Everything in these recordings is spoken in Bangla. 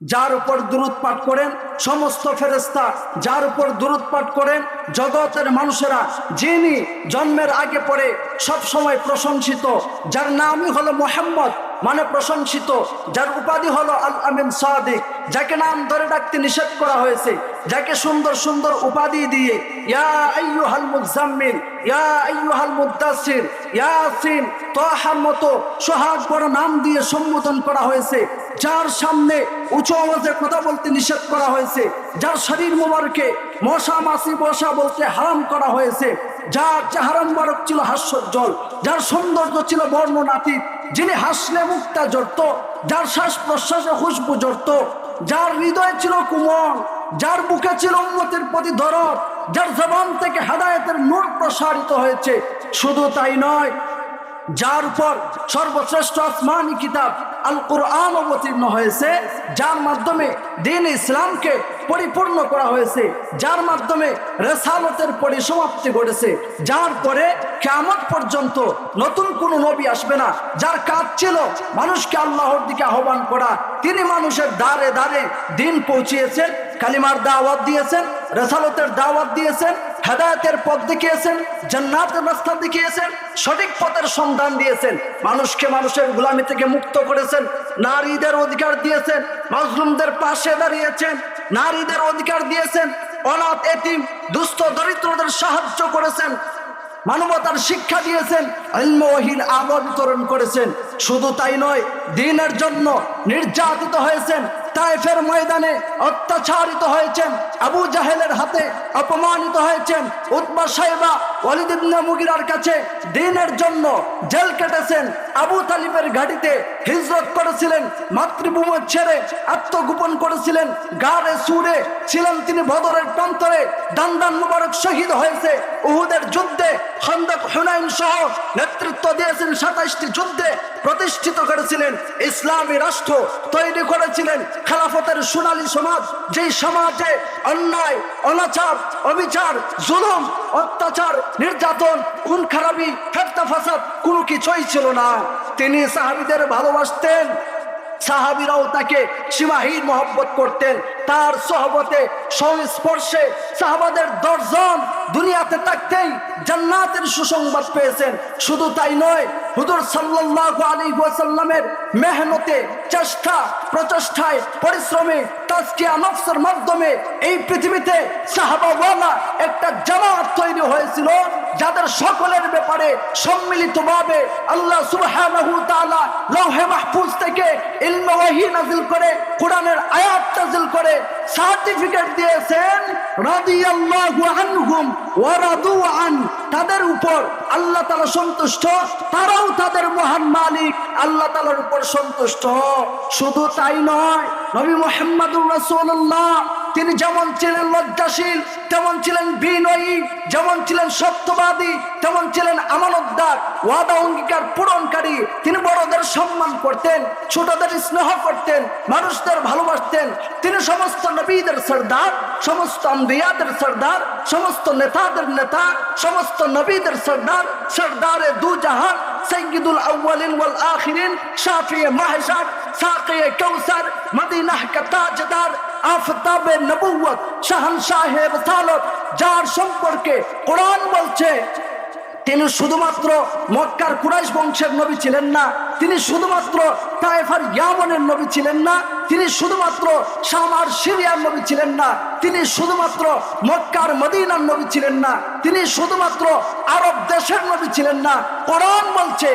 যার উপর দূরত পাঠ করেন সমস্ত ফেরেস্তা যার উপর দূরত পাঠ করেন জগতের মানুষেরা, যিনি জন্মের আগে পরে সব সময় প্রশংসিত, যার নামই হলো মোহাম্মদ মানে প্রশংসিত, যার উপাধি হলো আল আমিন সাদিক, যাকে নাম ধরে ডাকতে নিষেধ করা হয়েছে, যাকে সুন্দর সুন্দর উপাধি দিয়ে, ইয়া আইয়ুহাল মুজাম্মিল, ইয়া আইয়ুহাল মুদাসসির, ইয়াসিন, তাহার মতো সোহাগ বড় নাম দিয়ে সম্বোধন করা হয়েছে যার সামনে উঁচু আওয়াজে কথা বলতে নিষেধ করা হয়েছে, যার শরীর মোবারকে মশা মাসি বসা বলতে হারাম করা হয়েছে, যার চেহারা মোবারক ছিল হাস্যোজ্জ্বল, যার সৌন্দর্য ছিল বর্ণনাতীত, যিনি হাসলে মুক্তা জড়ত যার শ্বাস প্রশ্বাসে খুশবু জড়ত যার হৃদয় ছিল কুমল, যার বুকে ছিল উন্মতের প্রতি দরদ, যার জবান থেকে হেদায়তের নূর প্রসারিত হয়েছে। শুধু তাই নয়, যার উপর সর্বশ্রেষ্ঠ আসমানি কিতাব আল কোরআন অবতীর্ণ হয়েছে, যার মাধ্যমে দিন ইসলামকে পরিপূর্ণ করা হয়েছে, যার মাধ্যমে রেসালতের পরিসমাপ্তি ঘটেছে, যার পরে কেমন পর্যন্ত নতুন কোনো নবী আসবে না, যার কাজ ছিল মানুষকে আল্লাহর দিকে আহ্বান করা। তিনি মানুষের দ্বারে দ্বারে দিন পৌঁছিয়েছেন, কালিমার দাওয়াত দিয়েছেন, রেসালতের দাওয়াত দিয়েছেন হেদায়তের পথ দেখিয়েছেন, জান্নাতের রাস্তা দেখিয়েছেন, সঠিক পথের সন্ধান দিয়েছেন, মানুষকে মানুষের গোলামি থেকে মুক্ত করেছেন, নারীদের অধিকার দিয়েছেন, মাজলুমদের পাশে দাঁড়িয়েছেন, নারীদের অধিকার দিয়েছেন, অনাথ, এতিম, দুস্থ, দরিদ্রদের সাহায্য করেছেন, মানবতার শিক্ষা দিয়েছেন আলমহিল আমল বিতরণ করেছেন। শুধু তাই নয়, দিনের জন্য নির্যাতিত হয়েছেন, তাইফের ময়দানে অত্যাচারিত হয়েছেন, আবু জাহেলের হাতে অপমানিত হয়েছেন উৎমা সাহেবা ওয়ালিদিবনে মুগিরার কাছে দিনের জন্য জেল কেটেছেন, আবু তালিবের ঘাটিতে হিজরত করেছিলেন, মাতৃভূমি ছেড়ে আত্মগোপন করেছিলেন গাড়ে সুরে ছিলেন তিনি বদরের প্রান্তরে, দান্দান মুবারক শহীদ হয়েছে, উহুদের যুদ্ধে খন্দক হুনাইন সহ নেতৃত্ব দিয়েছেন সাতাইশটি যুদ্ধে প্রতিষ্ঠিত করেছিলেন ইসলামী রাষ্ট্র, তৈরি করেছিলেন খেলাফতের সোনালী সমাজ। যেই সমাজে অন্যায়, অনাচার, অবিচার, জুলুম, অত্যাচার, নির্যাতন খুন খারাপি ফেরতা ফাসাদ কোনো কিছুই ছিল না। তিনি সাহাবিদের ভালোবাসতেন। সাহাবিরাও তাকে সীমাহীন মহব্বত করতেন। তার সহবতে, সংস্পর্শে সাহাবাদের দর্জন দুনিয়াতে থাকতেই জান্নাতের সুসংবাদ পেয়েছেন। শুধু তাই নয় হুজুর সাল্লাল্লাহু আলাইহি ওয়াসাল্লামের মেহনতে, চেষ্টা, প্রচেষ্টায়, পরিশ্রমে, তাজকিয়া নফসের মাধ্যমে এই পৃথিবীতে সাহাবাওয়ালা একটা জামাত তৈরি হয়েছিল, যাদের সকলের ব্যাপারে সম্মিলিতভাবে আল্লাহ সুবহানাহু তাআলা লৌহে মাহফুজ থেকে ইলমে ওয়াহি নাযিল করে, কোরআনের আয়াত নাযিল করে সার্টিফিকেট দিয়েছেন, রাদিয়াল্লাহু আনহুম ওয়া রাদু আন তাদের উপর আল্লাহ তালা সন্তুষ্ট, তারাও তাদের মহান মালিক। আল্লাহ তালার উপর সন্তুষ্ট। শুধু তাই নয়, নবী মোহাম্মদুর রাসূলুল্লাহ তিনি যেমন ছিলেন লজ্জাশীল, তেমন ছিলেন বিনয়ী, যেমন ছিলেন সত্যবাদী, তেমন ছিলেন আমানতদার, ওয়াদা অঙ্গীকার পূরণকারী। তিনি বড়দের সম্মান করতেন, ছোটদের স্নেহ করতেন, মানুষদের ভালোবাসতেন। তিনি সমস্ত নবীদের সর্দার, সমস্ত আম্বিয়াদের সর্দার, সমস্ত নেতাদের নেতা, সমস্ত নবীদের সর্দার, সর্দারে দু জাহান সৈয়দুল আউ্বালিন ওয়াল আখিরিন, শাফিয়ে মাহশার, সাকিয়ে কৌসার মদিনাহ কা আফতাবে নবুয়ত শাহনশাহ রিসালত যার সম্পর্কে কোরআন বলছে তিনি শুধুমাত্র মক্কার কুরাইশ বংশের নবী ছিলেন না, তিনি শুধুমাত্র তাইফার ইয়ামনের নবী ছিলেন না, তিনি শুধুমাত্র শামার সিরিয়ার নবী ছিলেন না, তিনি শুধুমাত্র মক্কার মদিনার নবী ছিলেন না, তিনি শুধুমাত্র আরব দেশের নবী ছিলেন না। কোরআন বলছে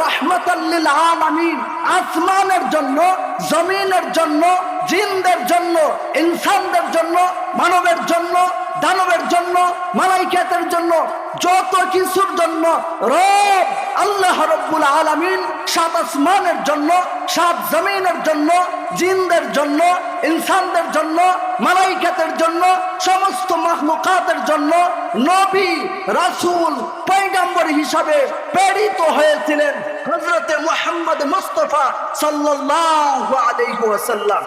রহমতাল্লিল আলামিন। আসমানের জন্য, জমিনের জন্য ইনসানদের জন্য, মানবের জন্য, দানবের জন্য, মালাইকাতের জন্য, যত কিছুর জন্য, রব আল্লাহ রব্বুল আলামিন সাত আসমানের জন্য, সাত জমিনের জন্য, জিনদের জন্য, ইনসানদের জন্য, মালাইকাতের জন্য, সমস্ত মাহলুকাতের জন্য নবী, রাসূল, পয়গাম্বর হিসাবে প্রেরিত হয়েছিলেন হযরতে মুহাম্মদ মুস্তাফা সাল্লাল্লাহু আলাইহি ওয়াসাল্লাম।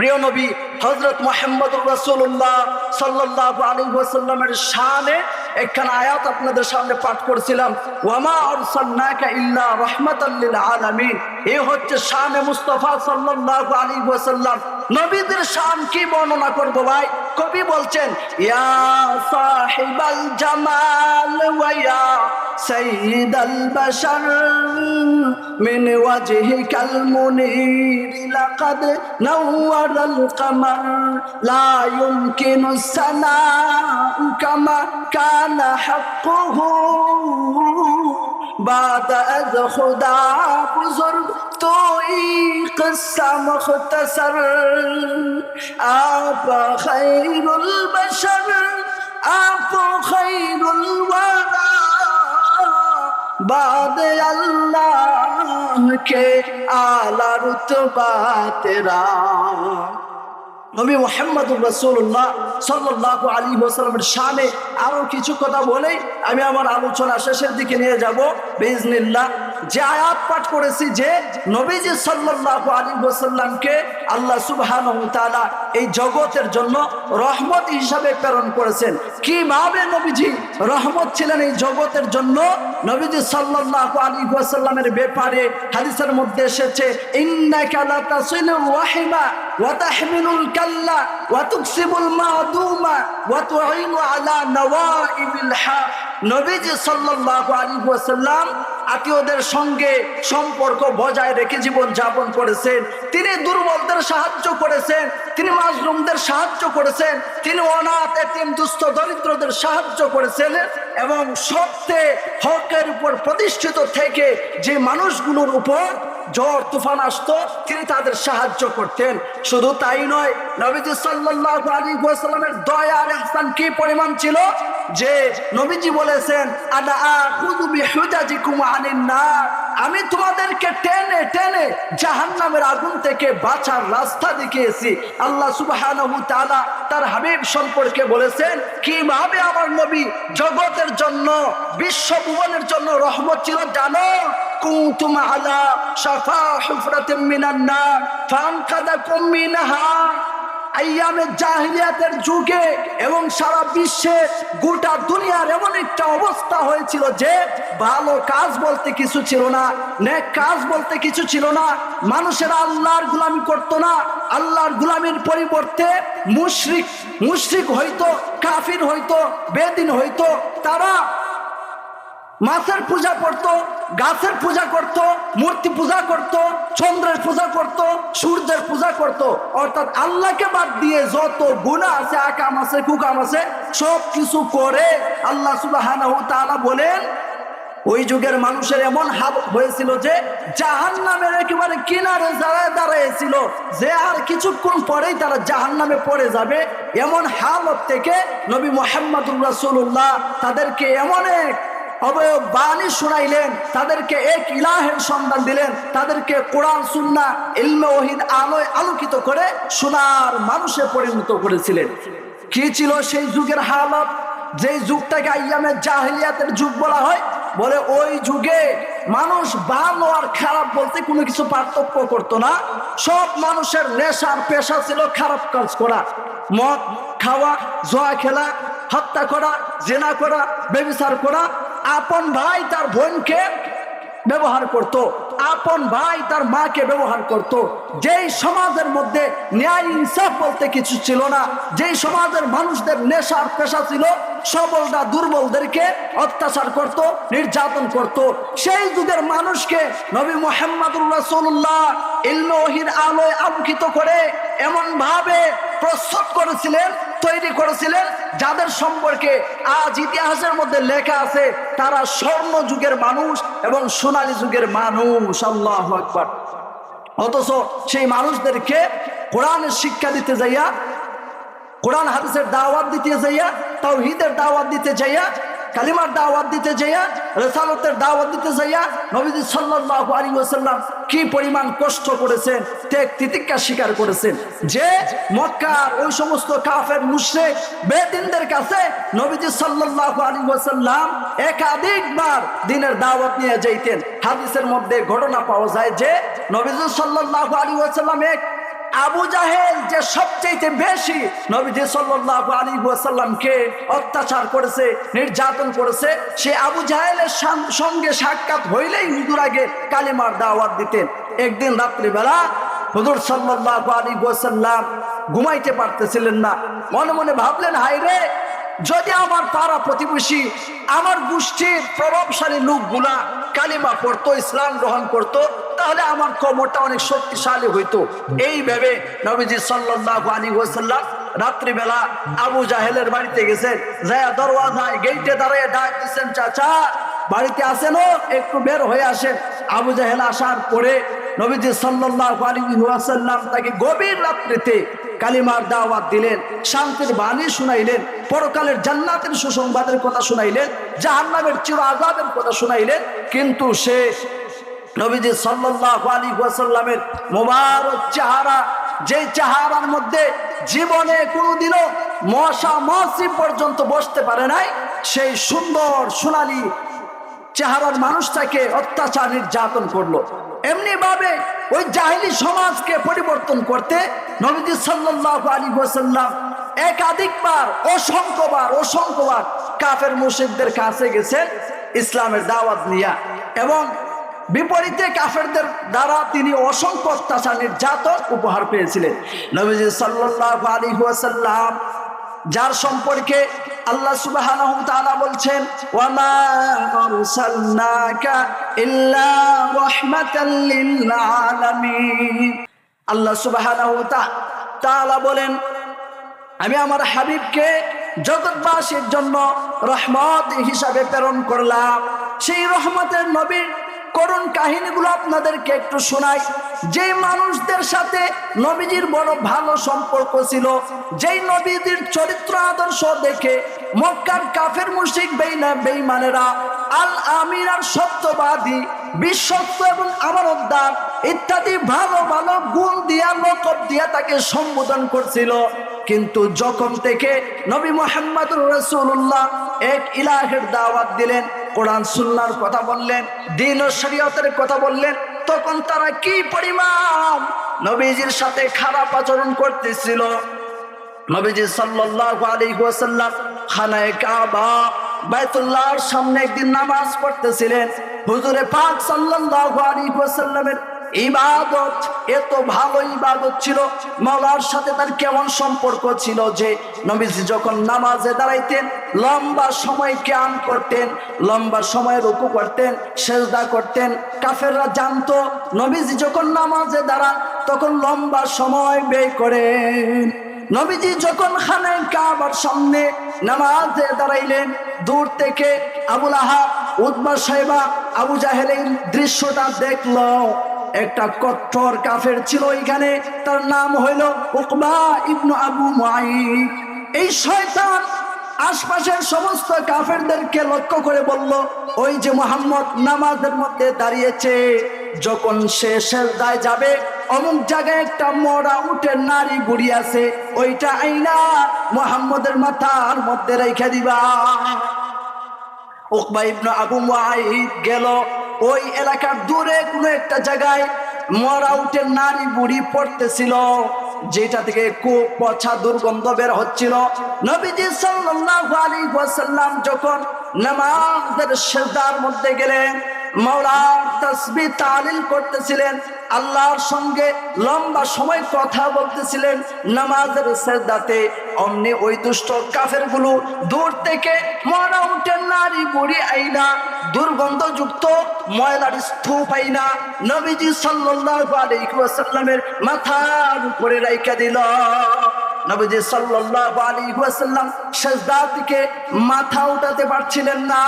প্রিয় নবী হজরত মোহাম্মদ রসুল্লাহ সাল্লাহ আলী ওয়াসাল্লামের শানে একখানা আয়াত আপনাদের সামনে পাঠ করছিলাম। ওয়ামা আরসালনাকা ইল্লা এ হচ্ছে নবীদের শান কি বর্ণনা করব ভাই? কবি বলছেন ইয়া সাহিবাল জামাল ওয়া ইয়া سيد البشر من وجهك المنير لقد نور القمر لا يمكن السماء كما كان حقه بعد از خدا بزرگ تو ای قصه مختصر آپ خیر البشر آپ خیر الورا بعد اللہ کے آلہ رتبہ تیرا নবী মোহাম্মদুর রসুল্লাহ সাল্লাহ আলী ওসালামের সামনে আরও কিছু কথা বলেই আমি আমার আলোচনা শেষের দিকে নিয়ে যাব। বেজনিল্লাহ যে আয়াত পাঠ করেছি যে নবীজি সাল্লাহ আলী ওসাল্লামকে আল্লাহ সুবহান তালা এই জগতের জন্য রহমত হিসাবে প্রেরণ করেছেন। কীভাবে নবীজি রহমত ছিলেন এই জগতের জন্য? নবীজি সাল্লাহ আলী ওয়াসাল্লামের ব্যাপারে হাদিসের মধ্যে এসেছে, ইন্নাকা লা তাসিলুর রাহিমা। ওয়া তুকসিবুল মাদুমা ওয়া তুঈনু আলা নওয়াইবিল হক। নবীজি সাল্লাল্লাহু আলাইহি ওয়াসাল্লাম আত্মীয়দের সঙ্গে সম্পর্ক বজায় রেখে জীবন যাপন করেছেন। তিনি দুর্বলদের সাহায্য করেছেন, তিনি মাজলুমদের সাহায্য করেছেন, তিনি অনাথ এতিম দুস্থ দরিদ্রদের সাহায্য করেছেন এবং সত্যে হকের উপর প্রতিষ্ঠিত থেকে যে মানুষগুলোর উপর ঝড় তুফান আসতো, তিনি তাদের সাহায্য করতেন। শুধু তাই নয়, নবীজি আলাইহি ওয়াসাল্লামের দয়া আর কি পরিমাণ ছিল? যে নবীজি বলেছেন আনিন আমি তোমাদেরকে টেনে টেনে জাহান্নামের আগুন থেকে বাঁচার রাস্তা দেখিয়েছি। আল্লাহ তাআলা তার হাবিব সম্পর্কে বলেছেন, কীভাবে আমার নবী জগতের জন্য, বিশ্ব ভুবনের জন্য রহমত ছিল জানো? কুনতুম আলা শাফা হুফরাতিন মিনান নার, ফানকাদাকুম মিনহা। জাহিলিয়াতের যুগে এবং সারা বিশ্বে গোটা দুনিয়ার এমন একটা অবস্থা হয়েছিল যে ভালো কাজ বলতে কিছু ছিল না, নেক কাজ বলতে কিছু ছিল না, মানুষেরা আল্লাহর গুলামি করতো না, আল্লাহর গুলামির পরিবর্তে মুশরিক মুশরিক হইতো, কাফির হইতো, বেদিন হইতো, তারা মাছের পূজা করত, গাছের পূজা করত, মূর্তি পূজা করত, চন্দ্রের পূজা করত, সূর্যের পূজা করত। অর্থাৎ আল্লাহকে বাদ দিয়ে যত গুণা আছে, আকাম আছে, কুকাম আছে, সব কিছু করে আল্লাহ সুবাহ বলেন, ওই যুগের মানুষের এমন হাল হয়েছিল যে জাহান নামের একেবারে কিনারে দাঁড়ায় দাঁড়াইছিল। যে আর কিছুক্ষণ পরেই তারা জাহান নামে পড়ে যাবে। এমন হালত থেকে নবী মোহাম্মদুর রাসুল্লাহ তাদেরকে এমন এক অবয়ব বাণী শুনাইলেন, তাদেরকে এক ইলাহের সন্ধান দিলেন, তাদেরকে কোরআন, সুন্না, ইলমে, ওহিদ, আলোয় আলোকিত করে সোনার মানুষে পরিণত করেছিলেন। কি ছিল সেই যুগের হালত? যেই যুগটাকে আইয়ামের জাহিলিয়াতের যুগ বলা হয়, বলে ওই যুগে মানুষ ভালো আর খারাপ বলতে কোনো কিছু পার্থক্য করতো না। সব মানুষের নেশার পেশা ছিল খারাপ কাজ করা। মদ, খাওয়া, জোয়া খেলা, হত্যা করা, জেনা করা বেবিচার করা আপন ভাই তার বোনকে ব্যবহার করত, আপন ভাই তার মাকে ব্যবহার করত। যেই সমাজের মধ্যে ন্যায় ইনসাফ বলতে কিছু ছিল না, যেই সমাজের মানুষদের নেশার পেশা ছিল সবলরা দুর্বলদেরকে অত্যাচার করত, নির্যাতন করত। সেই যুগের মানুষকে নবী মোহাম্মদুর রাসূলুল্লাহ ইলমে ওহির আলোয় আলোকিত করে এমন ভাবে প্রস্তুত করেছিলেন তৈরি করেছিলেন, যাদের সম্পর্কে আজ ইতিহাসের মধ্যে লেখা আছে, তারা স্বর্ণ যুগের মানুষ এবং সোনালী যুগের মানুষ। আল্লাহ একবার অথচ সেই মানুষদেরকে কোরআনের শিক্ষা দিতে যাইয়া, কোরআন হাদিসের দাওয়াত দিতে যাইয়া তাও দাওয়াত দিতে যাইয়া কালিমার দাওয়াত দিতে যাইয়া, রেসালতের দাওয়াত দিতে যাইয়া নবীজি সাল্লাল্লাহু আলাইহি ওয়াসাল্লাম কি পরিমাণ কষ্ট করেছেন, ত্যাগ তিতিক্ষা স্বীকার করেছেন? যে মক্কার ওই সমস্ত কাফের মুশরিক বেদিনদের কাছে নবীজি সাল্লাল্লাহু আলাইহি ওয়াসাল্লাম একাধিকবার দিনের দাওয়াত নিয়ে যাইতেন। হাদিসের মধ্যে ঘটনা পাওয়া যায় যে নবীজি সাল্লাল্লাহু আলাইহি ওয়াসাল্লাম এক আবু জাহেল যে সবচেয়ে বেশি নবীজি সাল্লাল্লাহু আলাইহি ওয়াসাল্লামকে অত্যাচার করেছে, নির্যাতন করেছে, সে আবু জাহেলের সঙ্গে সাক্ষাৎ হইলেই হুজুর আগে কালিমার দাওয়াত দিতেন। একদিন রাত্রিবেলা হুজুর সাল্লাল্লাহু আলী ওয়াসাল্লাম ঘুমাইতে পারতেছিলেন না। মনে মনে ভাবলেন, হায় রে, যদি আমার পাড়া প্রতিবেশী, আমার গোষ্ঠীর প্রভাবশালী লোকগুলা কালিমা পড়তো, ইসলাম গ্রহণ করত তাহলে আমার কমরটা অনেক শক্তিশালী হইতো। এই ভেবে নবীজি সাল্লাল্লাহু আলাইহি ওয়াসাল্লাম রাত্রিবেলা আবু জাহেলের বাড়িতে গেছেন। যায়া দরওয়াজায় গেইটে দাঁড়িয়ে ডাক দিচ্ছেন চাচা, বাড়িতে আসেন একটু বের হয়ে আসেন। আবু জাহেল আসার পরে নবীজি সাল্লাল্লাহু আলাইহি ওয়াসাল্লাম তাকে গভীর রাত্রিতে কালিমার দাওয়াত দিলেন, শান্তির বাণী শুনাইলেন, পরকালের জান্নাতের সুসংবাদের কথা শুনাইলেন, জাহান্নামের চির আজাবের কথা শুনাইলেন। কিন্তু সে নবীজি সাল্লাল্লাহু আলাইহি ওয়াসাল্লামের মোবারক চেহারা যে চেহারার মধ্যে জীবনে কোনোদিনও মশা মাসি পর্যন্ত বসতে পারে নাই, সেই সুন্দর সোনালি চেহারার মানুষটাকে অত্যাচার নির্যাতন করল। এমনি ভাবে ওই জাহিলি সমাজকে পরিবর্তন করতে নবীজি সাল্লাল্লাহু আলাইহি ওয়াসাল্লাম একাধিকবার, অসংখ্যবার অসংখ্যবার কাফের মুশরিকদের কাছে গেছেন ইসলামের দাওয়াত নিয়া এবং বিপরীতে কাফেরদের দ্বারা তিনি অসংখ্য অত্যাচার নির্যাতন উপহার পেয়েছিলেন। নবীজি সাল্লাল্লাহু আলাইহি ওয়াসাল্লাম, যার সম্পর্কে আল্লাহ তাআলা বলছেন আল্লাহ তাআলা বলেন, আমি আমার হাবিবকে জগৎবাসীর জন্য রহমত হিসাবে প্রেরণ করলাম। সেই রহমতের নবীর করুণ কাহিনীগুলো আপনাদেরকে একটু শোনাই। যে মানুষদের সাথে নবীজির বড় ভালো সম্পর্ক ছিল, যেই নবীজির চরিত্র আদর্শ দেখে মক্কার কাফের মুশিক বেইনা বেইমানেরা আল আমিরার সত্যবাদী, বিশ্বস্ত এবং আমানতদার ইত্যাদি ভালো ভালো গুণ দিয়া লকব দিয়া তাকে সম্বোধন করছিল। কিন্তু যখন থেকে নবী মোহাম্মদুর রসুল্লাহ এক ইলাহের দাওয়াত দিলেন, কোরআন, সুন্নার কথা বললেন, দিন ও শরীয়তের কথা বললেন, তখন তারা কি পরিমাণ নবীজির সাথে খারাপ আচরণ করতেছিল? নবীজি সাল্লাল্লাহু আলাইহি ওয়াসাল্লাম খানায়ে কাবা, বাইতুল্লাহর সামনে একদিন নামাজ পড়তেছিলেন। হুজুরে পাক সাল্লাল্লাহু আলাইহি ওয়াসাল্লামের ইবাদত, এত ভালো ইবাদত ছিল মাওলার সাথে তার কেমন সম্পর্ক ছিল যে নবীজি যখন নামাজে দাঁড়াইতেন, লম্বা সময় জ্ঞান করতেন, লম্বা সময় রুকু করতেন, সেজদা করতেন, কাফেররা জানতো, নবীজি যখন নামাজে দাঁড়ান, তখন লম্বা সময় ব্যয় করেন। নবীজি যখন খানায় কাবার সামনে নামাজে দাঁড়াইলেন, দূর থেকে আবুল আহা উদ্বা সাহেবা, আবু জাহেল দৃশ্যটা দেখল। একটা কঠোর কাফের ছিল এখানে, তার নাম হইল উকবা ইবনু আবু মুআইদ এই শয়তান আশপাশের সমস্ত কাফেরদেরকে লক্ষ্য করে বলল, ওই যে মোহাম্মদ নামাজের মধ্যে দাঁড়িয়েছে, যখন সে সেজদায় যাবে, অমুক জায়গায় একটা মরা উঠে নারী বুড়ি আছে, ওইটা আইনা মোহাম্মদের মাথার মধ্যে রেখে দিবা। উকবা ইবনু আবু মুআইদ গেল ওই এলাকার দূরে কোনো একটা জায়গায় মরা উঠে নারী বুড়ি পড়তেছিল, যেটা থেকে খুব পছা দুর্গন্ধ বের হচ্ছিল। নবীজি সাল্লাল্লাহু আলাইহি ওয়াসাল্লাম যখন নামাজের সেজদার মধ্যে গেলেন তসবি করতেছিলেন, আল্লাহর সঙ্গে লম্বা সময় কথা বলতেছিলেন, নামাজের অমনি ওই কাফেরগুলো দূর থেকে মরা উঠে নারী বুড়ি আইনা, দুর্গন্ধযুক্ত ময়লার স্তূপ আইনা, নবীজি সাল্লাল্লাহু আলাইহি ওয়াসাল্লামের মাথার উপরে রাইখা দিল। নবীজি সাল্লাল্লাহু আলাইহি ওয়াসাল্লাম সেজদা থেকে মাথা উঠাতে পারছিলেন না।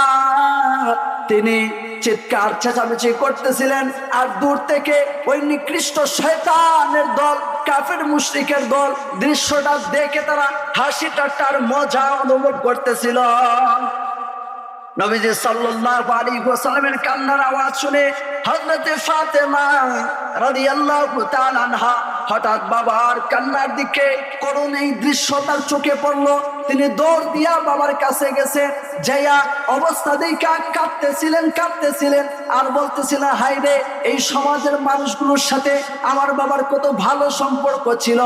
তিনি চিৎকার চেঁচামেচি করতেছিলেন আর দূর থেকে ওই নিকৃষ্ট শয়তানের দল, কাফের মুশরিকের দল দৃশ্যটা দেখে তারা হাসি ঠাট্টার মজা অনুভব করতেছিল। নবীজি সাল্লাল্লাহু আলাইহি ওয়াসাল্লামের কান্নার আওয়াজ শুনে হযরত ফাতেমা রাদিয়াল্লাহু তাআলা আনহা হঠাৎ বাবার কান্নার দিকে করুণ এই দৃশ্য তার চোখে পড়ল। তিনি দৌড় দিয়া বাবার কাছে গেছে যাইয়া অবস্থা দেখা কাঁদতেছিলেন কাঁদতেছিলেন। আর বলতেছিলেন হাই রে, এই সমাজের মানুষগুলোর সাথে আমার বাবার কত ভালো সম্পর্ক ছিল।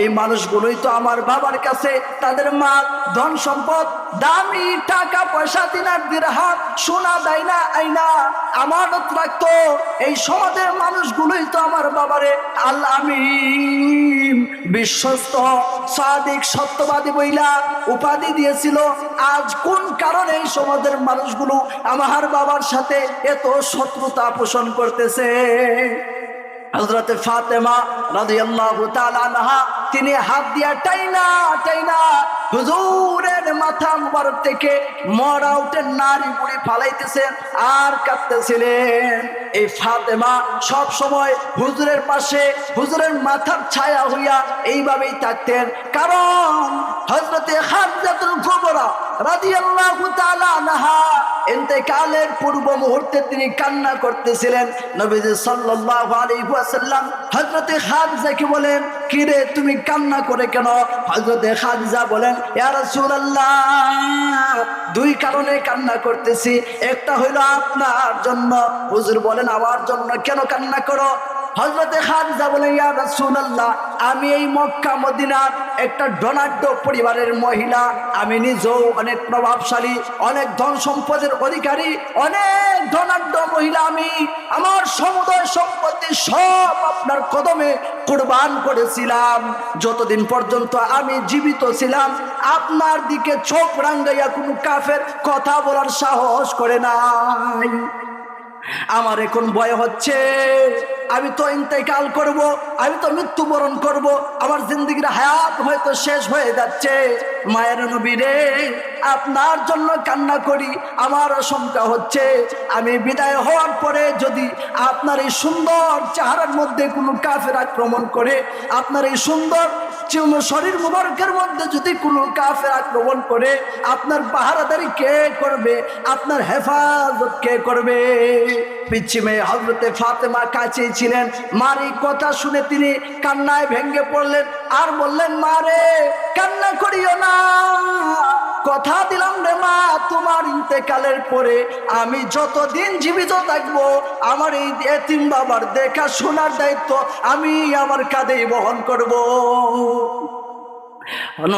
এই মানুষগুলোই তো আমার বাবার কাছে তাদের মাল, ধন সম্পদ, দামি টাকা পয়সা, দিনার দিরহাম, সোনা দেয় না আইনা, আমানত রাখতো। এই সমাজের মানুষগুলোই তো আমার বাবারে আল্লাহ আমি বিশ্বস্ত, সাদিক, সত্যবাদী বইলা উপাধি দিয়েছিল। আজ কোন কারণে এই সমাজের মানুষগুলো আমার বাবার সাথে এত শত্রুতা পোষণ করতেছে? ফাতেমা তিনি হাত দিয়া টাইনা টাইনা হুজুরের মাথা মুবারক থেকে মরা উঠে নারী বুড়ি ফালাইতেছেন, আর কাঁদতেছিলেন। এই ফাতেমা সব সময় হুজুরের পাশে, হুজুরের মাথার ছায়া হইয়া এইভাবেই থাকতেন। কারণ হজরতে হাজাতুল কুবরা রাদিয়াল্লাহু তাআলা আনহা ইন্তেকালের পূর্ব মুহূর্তে তিনি কান্না করতেছিলেন। নবীজি সাল্লাল্লাহু আলাইহি ওয়াসাল্লাম হযরতে খাদিজাকে বলেন? কিরে তুমি কান্না করে কেন? হজরতে খাদিজা বলেন, ইয়া রাসূলুল্লাহ, দুই কারণে কান্না করতেছি। একটা হইল আপনার জন্য। হুজুর বলেন, আমার জন্য কেন কান্না করো? হজরতে খাদিজা বলে, ইয়া রাসূলুল্লাহ, আমি এই মক্কা, মদিনার একটা ডোনাঢ্য পরিবারের মহিলা। আমি নিজেও অনেক প্রভাবশালী, অনেক ধন সম্পদের অধিকারী, অনেক ধনাঢ্য মহিলা আমি। আমার সমুদয় সম্পত্তি সব আপনার কদমে কুরবান করেছিলাম। যতদিন পর্যন্ত আমি জীবিত ছিলাম, আপনার দিকে চোখ রাঙ্গাইয়া কোনো কাফের কথা বলার সাহস করে নাই। আমার এখন ভয় হচ্ছে। আমি তো ইন্তেকাল করব, আমি তো মৃত্যুবরণ করব, আমার জিন্দগির হায়াত হয়তো শেষ হয়ে যাচ্ছে। মায়ের নবী রে আপনার জন্য কান্না করি, আমার আশঙ্কা হচ্ছে আমি বিদায় হওয়ার পরে যদি আপনার এই সুন্দর চেহারার মধ্যে কোনো কাফের আক্রমণ করে, আপনার এই সুন্দর চিহ্ন শরীর মুবারকের মধ্যে যদি কোনো কাফের আক্রমণ করে, আপনার পাহারাদারি কে করবে? আপনার হেফাজত কে করবে? পিচ্ছিমে হজরতে ফাতেমা কাছে ছিলেন, মার এই কথা শুনে তিনি কান্নায় ভেঙ্গে পড়লেন, আর বললেন মারে কান্না করিও না। কথা দিলাম রে মা, তোমার ইন্তেকালের পরে আমি যতদিন জীবিত থাকব, আমার এই এতিম বাবার দেখা শোনার দায়িত্ব আমি আমার কাঁধেই বহন করব।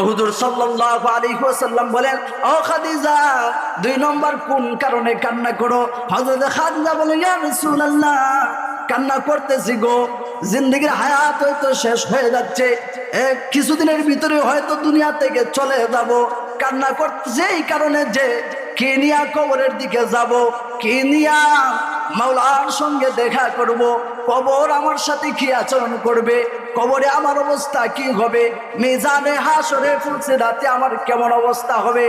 হুজুর সাল্লাল্লাহু আলাইহি ওয়াসাল্লাম বলেন, ও খাদিজা, দুই নম্বর কোন কারণে কান্না করো? হযরত খাদিজা বলেন, ইয়া রাসূলুল্লাহ, কান্না করতেছি গো, জিন্দগির হায়াত হয়তো শেষ হয়ে যাচ্ছে কিছুদিনের ভিতরে হয়তো দুনিয়া থেকে চলে যাব, কান্না করতেছি এই কারণে যে কেনিয়া কবরের দিকে যাব, কেনিয়া মাওলার সঙ্গে দেখা করব। কবর আমার সাথে কি আচরণ করবে? কবরে আমার অবস্থা কি হবে? মিজানে হাসরে ফুলছে রাতে আমার কেমন অবস্থা হবে?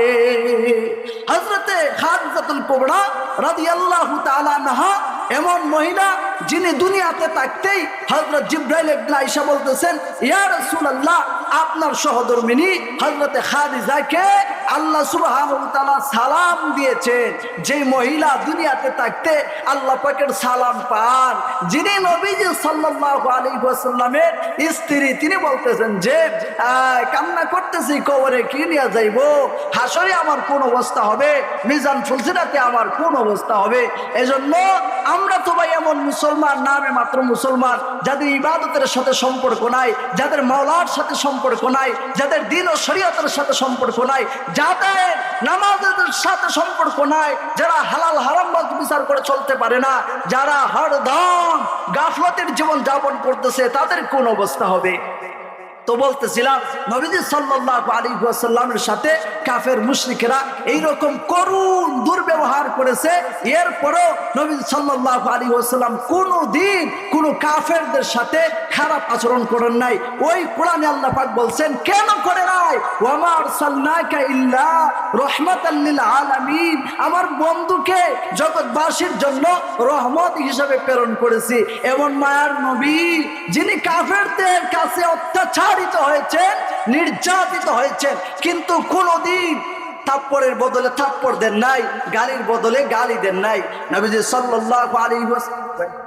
হজরতে খাদিজাতুল কুবরা রাদিয়াল্লাহু তাআলা নাহা এমন মহিলা যিনি দুনিয়াতে থাকতেই হজরত জিব্রাইল আইসা বলতেছেন, ইয়া রাসূলুল্লাহ আপনার সহধর্মিনী হজরতে খাদিজাকে আল্লাহ তাআলা সালাম দিয়েছেন যে মহিলা দুনিয়াতে থাকতে আল্লাহ পাকের সালাম পান। যিনি নবীজি সাল্লাল্লাহু আলাইহি ওয়াসাল্লামের স্ত্রী, তিনি বলতেছেন যে কান্না করতেছি, কবরে কি নিয়ে যাইবো? হাসরে আমার কোন অবস্থা হবে? মিজান ফুলসিরাতে আমার কোন অবস্থা হবে? এজন্য আমরা তো ভাই এমন মুসলমান, নামে মাত্র মুসলমান, যাদের ইবাদতের সাথে সম্পর্ক নাই, যাদের মাওলার সাথে সম্পর্ক নাই, যাদের দিন ও শরীয়তের সাথে সম্পর্ক নাই, যাদের নামাজের সাথে সম্পর্ক নাই, যারা হালাল হারাম বাদ বিচার করে চলতে পারে না, যারা হরদম গাফলতের জীবন যাপন করতেছে, তাদের কোন অবস্থা হবে? তো বলতেছিলাম, নবীজি সাল্লাল্লাহু আলাইহি ওয়াসাল্লামের সাথে কাফের মুশরিকেরা এইরকম করুণ দুর্ব্যবহার করেছে, এরপরও নবীজি সাল্লাল্লাহু আলাইহি ওয়াসাল্লাম কোনো দিন কোনো কাফেরদের সাথে খারাপ আচরণ করেন নাই। ওই কোরআনে আল্লাহ পাক বলছেন, কেন করে নাই? ওয়ামা আরসালনাকা ইল্লা রাহমাতাল লিল আলামিন। আমার বন্ধুকে জগৎবাসীর জন্য রহমত হিসাবে প্রেরণ করেছি। এমন মায়ার নবী যিনি কাফেরদের কাছে অত্যাচারিত হয়েছেন, নির্যাতিত হয়েছেন, কিন্তু কোনোদিন থাপ্পড়ের বদলে থাপ্পড় দেন নাই, গালির বদলে গালি দেন নাই। নবীজি সাল্লাল্লাহু আলাইহি ওয়াসাল্লাম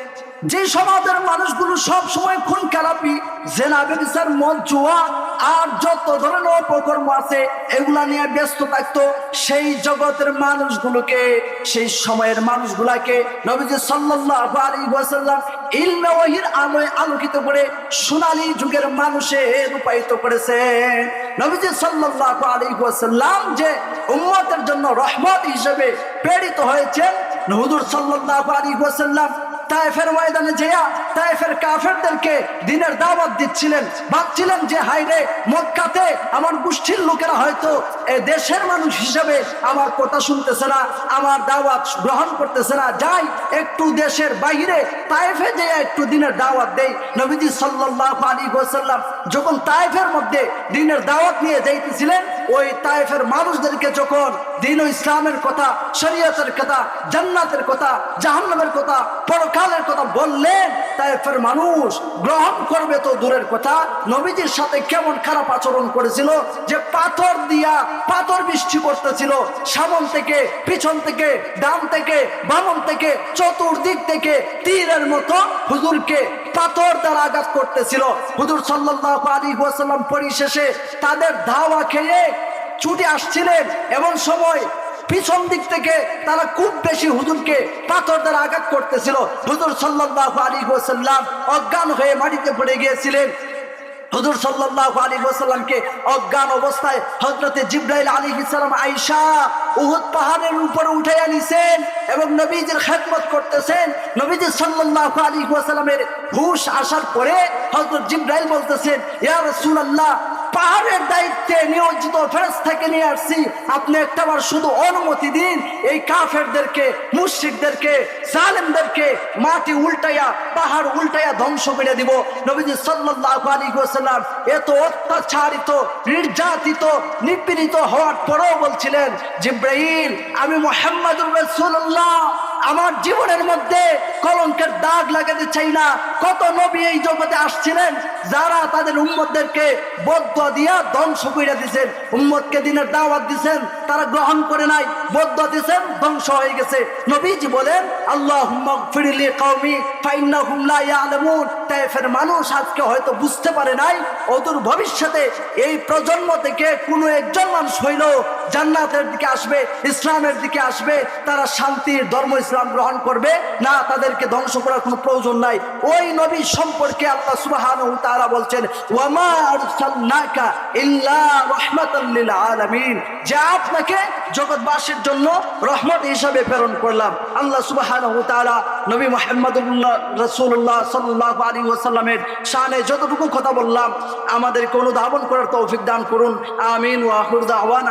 যে সমাজের মানুষগুলো সব সময় খুন খারাপি জেনা বেবিচার মদ জুয়া আর যত ধরনের অপকর্ম আছে, এগুলা নিয়ে ব্যস্ত থাকতো সেই জগতের মানুষগুলোকে, সেই সময়ের মানুষগুলাকে নবীজি সাল্লাল্লাহু আলাইহি ওয়াসাল্লাম ইলমে আলোয় আলোকিত করে সোনালী যুগের মানুষে রূপায়িত করেছে নবীজি সাল্লাল্লাহু আলাইহি ওয়াসাল্লাম যে উম্মতের জন্য রহমত হিসেবে প্রেরিত হয়েছেন, হুজুর সাল্লাল্লাহু আলাইহি ওয়াসাল্লাম তাইফের ময়দানে যেয়া তাইফের কাফেরদেরকে দিনের দাওয়াত দিচ্ছিলেন। ভাবছিলেন যে হাইরে মক্কাতে আমার গোষ্ঠীর লোকেরা হয়তো এ দেশের মানুষ হিসেবে আমার কথা শুনতেছে না, আমার দাওয়াত গ্রহণ করতেছে না। যাই, একটু দেশের বাইরে তাইফে যেয়ে একটু দিনের দাওয়াত দেই। নবীজি সাল্লাল্লাহু আলাইহি ওয়াসাল্লাম যখন তাইফের মধ্যে দিনের দাওয়াত নিয়ে যাইতেছিলেন, ওই তাইফের মানুষদেরকে যখন দিন ও ইসলামের কথা, শরীয়তের কথা, জান্নাতের কথা, জাহান্নামের কথা, পরকালের কথা বললেন তাইফের মানুষ গ্রহণ করবে তো দূরের কথা। নবীজির সাথে কেমন খারাপ আচরণ করেছিল, যে পাথর দিয়া পাথর বৃষ্টি করতেছিল সামন থেকে, পিছন থেকে, ডান থেকে, বামন থেকে, চতুর্দিক থেকে তীরের মতো হুজুরকে পাথর দ্বারা আঘাত করতেছিল। হুজুর সাল্লাল্লাহু আলাইহি ওয়াসাল্লাম পরিশেষে তাদের ধাওয়া খেয়ে ছুটে আসছিলেন এমন সময় পিছন দিক থেকে তারা খুব বেশি হুজুরকে পাথর দ্বারা আঘাত করতেছিল। হুজুর সাল্লাল্লাহু আলাইহি ওয়াসাল্লাম অজ্ঞান হয়ে মাটিতে পড়ে গিয়েছিলেন। হুজুর সাল্লাল্লাহু আলাইহি ওয়াসাল্লামকে অজ্ঞান অবস্থায় হযরতে জিবরাইল আলাইহিস সালাম আয়েশা উহুদ পাহাড়ের উপরে উঠে আনিছেন এবং নবীজির খেদমত করতেছেন। নবীজি সাল্লাল্লাহু আলাইহি ওয়াসাল্লামের হুশ আসার পরে হযরত জিবরাইল বলতেছেন, ইয়া রাসূলুল্লাহ পাহাড়ের দায়িত্বে নিয়োজিত ফেরেশতাকে নিয়ে আসছি। আপনি একটাবার শুধু অনুমতি দিন, এই কাফেরদেরকে, মুশরিকদেরকে, জালেমদেরকে মাটি উল্টাইয়া, পাহাড় উল্টাইয়া ধ্বংস করে দিব। নবীজি সাল্লাল্লাহু আলাইহি ওয়াসাল্লাম এত অত্যাচারিত, নির্যাতিত, নিপীড়িত হওয়ার পরেও বলছিলেন, জিব্রাইল, আমি মুহাম্মাদুর রাসূলুল্লাহ। আমার জীবনের মধ্যে কলঙ্কের দাগ লাগাতে চাই না। কত নবী এই জগতে আসছিলেন, যারা তাদের উম্মতদেরকে বদ্ধ দিয়া ধ্বংস করে দিছেন। উম্মতকে দিনের দাওয়াত দিয়েছেন তারা গ্রহণ করে নাই বদ্ধ দিছেন, ধ্বংস হয়ে গেছে। নবীজি বলেন আল্লাহ ফিরিলি কওমি ফাইন্নাহুম ইয়া ইয়ালামুন। তাইফের মানুষ আজকে হয়তো বুঝতে পারে নাই, অদূর ভবিষ্যতে এই প্রজন্ম থেকে কোনো একজন মানুষ হইল জান্নাতের দিকে আসবে, ইসলামের দিকে আসবে, তারা শান্তির ধর্ম ইসলাম গ্রহণ করবে। না, তাদেরকে ধ্বংস করার কোনো প্রয়োজন নাই। ওই নবী সম্পর্কে আল্লাহ সুবহানাহু তাআলা বলছেন আলামিন। যে আপনাকে জগৎবাসীর জন্য রহমত হিসাবে প্রেরণ করলাম। আল্লাহ সুবহানাহু তাআলা নবী মুহাম্মদুল্লাহ রাসূলুল্লাহ সাল্লাল্লাহু আলাইহি ওয়াসাল্লামের যতটুকু কথা বললাম আমাদের কোনো অনুধাবন করার তৌফিক দান করুন। আমিন ওয়াহুর দাওয়ান